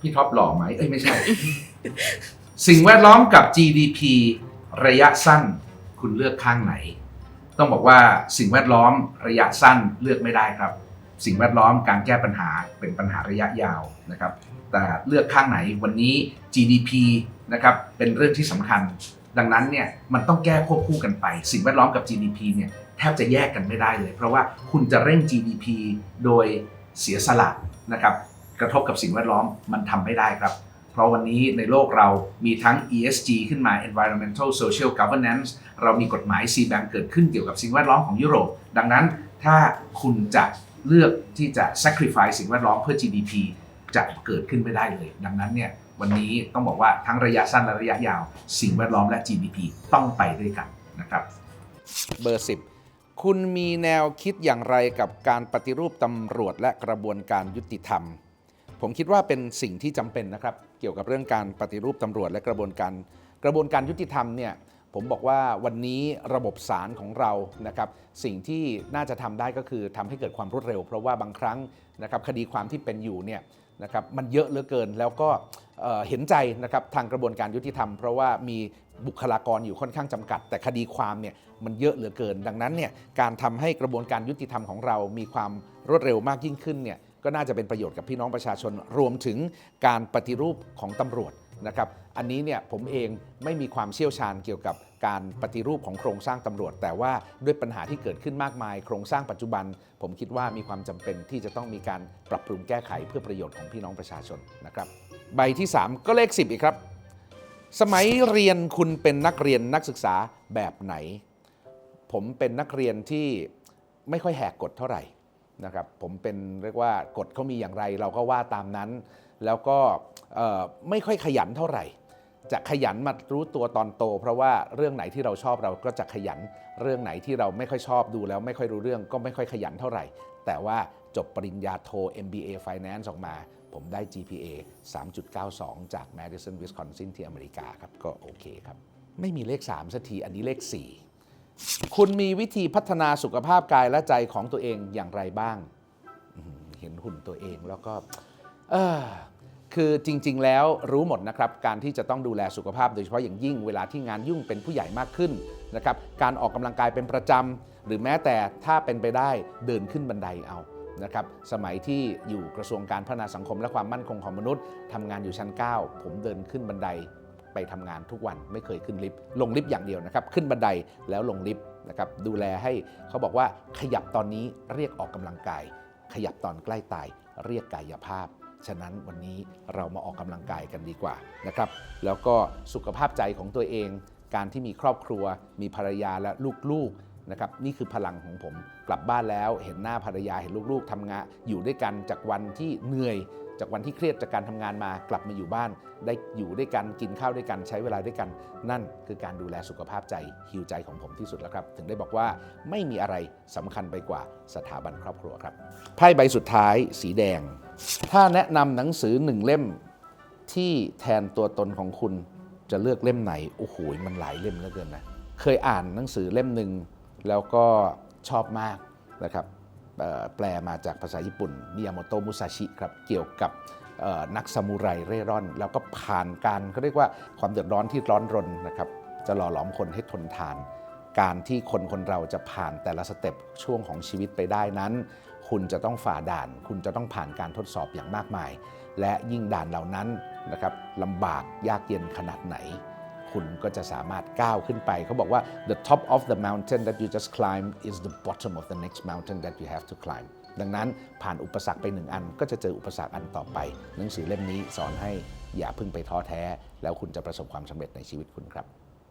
พี่ท็อปหล่อไหมเอ้ยไม่ใช่ สิ่งแวดล้อมกับ GDP ระยะสั้นคุณเลือกข้างไหน ต้องบอกว่าสิ่งแวดล้อมระยะสั้นเลือกไม่ได้ครับ สิ่งแวดล้อมการแก้ปัญหาเป็นปัญหาระยะยาวนะครับ แต่เลือกข้างไหนวันนี้ GDP นะครับเป็นเรื่องที่สำคัญ ดังนั้นเนี่ยมันต้องแก้ควบคู่กันไป สิ่งแวดล้อมกับ GDP เนี่ยแทบจะแยกกันไม่ได้เลย เพราะว่าคุณจะเร่ง GDP โดยเสียสละนะครับ กระทบกับสิ่งแวดล้อมมันทำไม่ได้ครับ เพราะวันนี้ในโลกเรามีทั้ง ESG ขึ้นมา Environmental Social Governance เรามีกฎหมาย CBAM เกิดขึ้นเกี่ยวกับสิ่งแวดล้อมของยุโรป ดังนั้นถ้าคุณจะเลือกที่จะ sacrifice สิ่งแวดล้อมเพื่อ GDP จะเกิดขึ้นไม่ได้เลย ดังนั้นเนี่ยวันนี้ต้องบอกว่าทั้งระยะสั้นและระยะยาว สิ่งแวดล้อมและ GDP ต้องไปด้วยกันนะครับ เบอร์ 10 คุณมีแนวคิดอย่างไรกับการปฏิรูปตำรวจและกระบวนการยุติธรรม ผมคิดว่าเป็นสิ่งที่จำเป็นนะครับ เกี่ยวกับเรื่องการปฏิรูปตำรวจและกระบวนการกระบวนการยุติธรรมเนี่ยผมบอกว่าวันนี้ระบบศาลของเรานะครับสิ่งที่น่าจะทำได้ก็คือทำให้เกิดความรวดเร็ว เพราะว่าบางครั้งนะครับคดีความที่เป็นอยู่เนี่ยนะครับมันเยอะเหลือเกินแล้วก็เเห็นใจนะครับทางกระบวนการยุติธรรม เพราะว่ามีบุคลากรอยู่ค่อนข้างจำกัด แต่คดีความเนี่ยมันเยอะเหลือเกิน ดังนั้นเนี่ยการทำให้กระบวนการยุติธรรมของเรามีความรวดเร็วมากยิ่งขึ้นเนี่ย ก็น่าจะเป็นประโยชน์กับพี่น้องประชาชนรวมถึงการปฏิรูปของตำรวจนะครับอันนี้เนี่ยผมเองไม่มีความเชี่ยวชาญเกี่ยวกับการปฏิรูปของโครงสร้างตำรวจ แต่ว่าด้วยปัญหาที่เกิดขึ้นมากมาย โครงสร้างปัจจุบัน ผมคิดว่ามีความจำเป็นที่จะต้องมีการปรับปรุงแก้ไขเพื่อประโยชน์ของพี่น้องประชาชนนะครับ ใบที่ 3 ก็เลข 10 อีกครับ สมัยเรียนคุณเป็นนักเรียนนักศึกษาแบบไหน ผมเป็นนักเรียนที่ไม่ค่อยแหกกฎเท่าไหร่ นะครับผมเป็นเรียกว่ากฎเขามีอย่างไร เราก็ว่าตามนั้น แล้วก็ไม่ค่อยขยันเท่าไหร่ จะขยันมารู้ตัวตอนโต เพราะว่าเรื่องไหนที่เราชอบเราก็จะขยัน เรื่องไหนที่เราไม่ค่อยชอบดูแล้วไม่ค่อยรู้เรื่องก็ไม่ค่อยขยันเท่าไหร่ แต่ว่าจบปริญญาโท MBA Finance ออกมา ผมได้ GPA 3.92 จาก Madison Wisconsin ที่อเมริกาครับก็โอเคครับ ไม่มีเลข 3สักทีอันนี้เลข 4 คุณมีวิธีพัฒนาสุขภาพกายและใจของตัวเองอย่างไรบ้าง เห็นหุ่นตัวเองแล้วก็คือจริง ๆ แล้วรู้หมดนะครับ การที่จะต้องดูแลสุขภาพโดยเฉพาะอย่างยิ่งเวลาที่งานยุ่งเป็นผู้ใหญ่มากขึ้นนะครับการออกกำลังกายเป็นประจำหรือแม้แต่ถ้าเป็นไปได้เดินขึ้นบันไดเอานะครับสมัยที่อยู่กระทรวงการพัฒนาสังคมและความมั่นคงของมนุษย์ทำงานอยู่ชั้น 9 ผมเดินขึ้นบันได ไปทำงานทุกวันไม่เคยขึ้นลิฟต์ลงลิฟต์อย่างเดียวนะครับ ขึ้นบันไดแล้วลงลิฟต์นะครับดูแลให้เขาบอกว่าขยับตอนนี้เรียกออกกำลังกาย ขยับตอนใกล้ตายเรียกกายภาพ ฉะนั้นวันนี้เรามาออกกำลังกายกันดีกว่านะครับ แล้วก็สุขภาพใจของตัวเอง การที่มีครอบครัว มีภรรยาและลูกๆนะครับนี่คือพลังของผมกลับบ้านแล้ว เห็นหน้าภรรยาเห็นลูกๆทำงานอยู่ด้วยกันจากวันที่เหนื่อย จากวันที่เครียดจากการทำงานมากลับมาอยู่บ้าน ได้อยู่ด้วยกันกินข้าวด้วยกันใช้เวลาด้วยกัน นั่นคือการดูแลสุขภาพใจฮิวใจของผมที่สุดแล้วครับ ถึงได้บอกว่าไม่มีอะไรสำคัญไปกว่าสถาบันครอบครัวครับไพ่ใบสุดท้าย สีแดง ถ้าแนะนำหนังสือหนึ่งเล่มที่แทนตัวตนของคุณจะเลือกเล่มไหนโอ้โหมันหลายเล่มเหลือเกินนะเคยอ่านหนังสือเล่มหนึ่งแล้วก็ชอบมากนะครับ แปลมาจากภาษาญี่ปุ่นมิยาโมโตะมุซาชิครับเกี่ยวกับนักซามูไรเร่ร่อน แล้วก็ผ่านการเขาเรียกว่าความเดือดร้อนที่ร้อนรนนะครับจะหล่อหลอมคนให้ทนทาน การที่คนคนเราจะผ่านแต่ละสเต็ปช่วงของชีวิตไปได้นั้น คุณจะต้องฝ่าด่าน คุณจะต้องผ่านการทดสอบอย่างมากมาย และยิ่งด่านเหล่านั้นนะครับลำบากยากเย็นขนาดไหน คุณก็จะสามารถก้าวขึ้นไป เขาบอกว่า the top of the mountain that you just climb is the bottom of the next mountain that you have to climb ดังนั้นผ่านอุปสรรคไปหนึ่งอัน ก็จะเจออุปสรรคอันต่อไป หนังสือเล่มนี้สอนให้อย่าพึ่งไปท้อแท้ แล้วคุณจะประสบความสำเร็จในชีวิตคุณครับ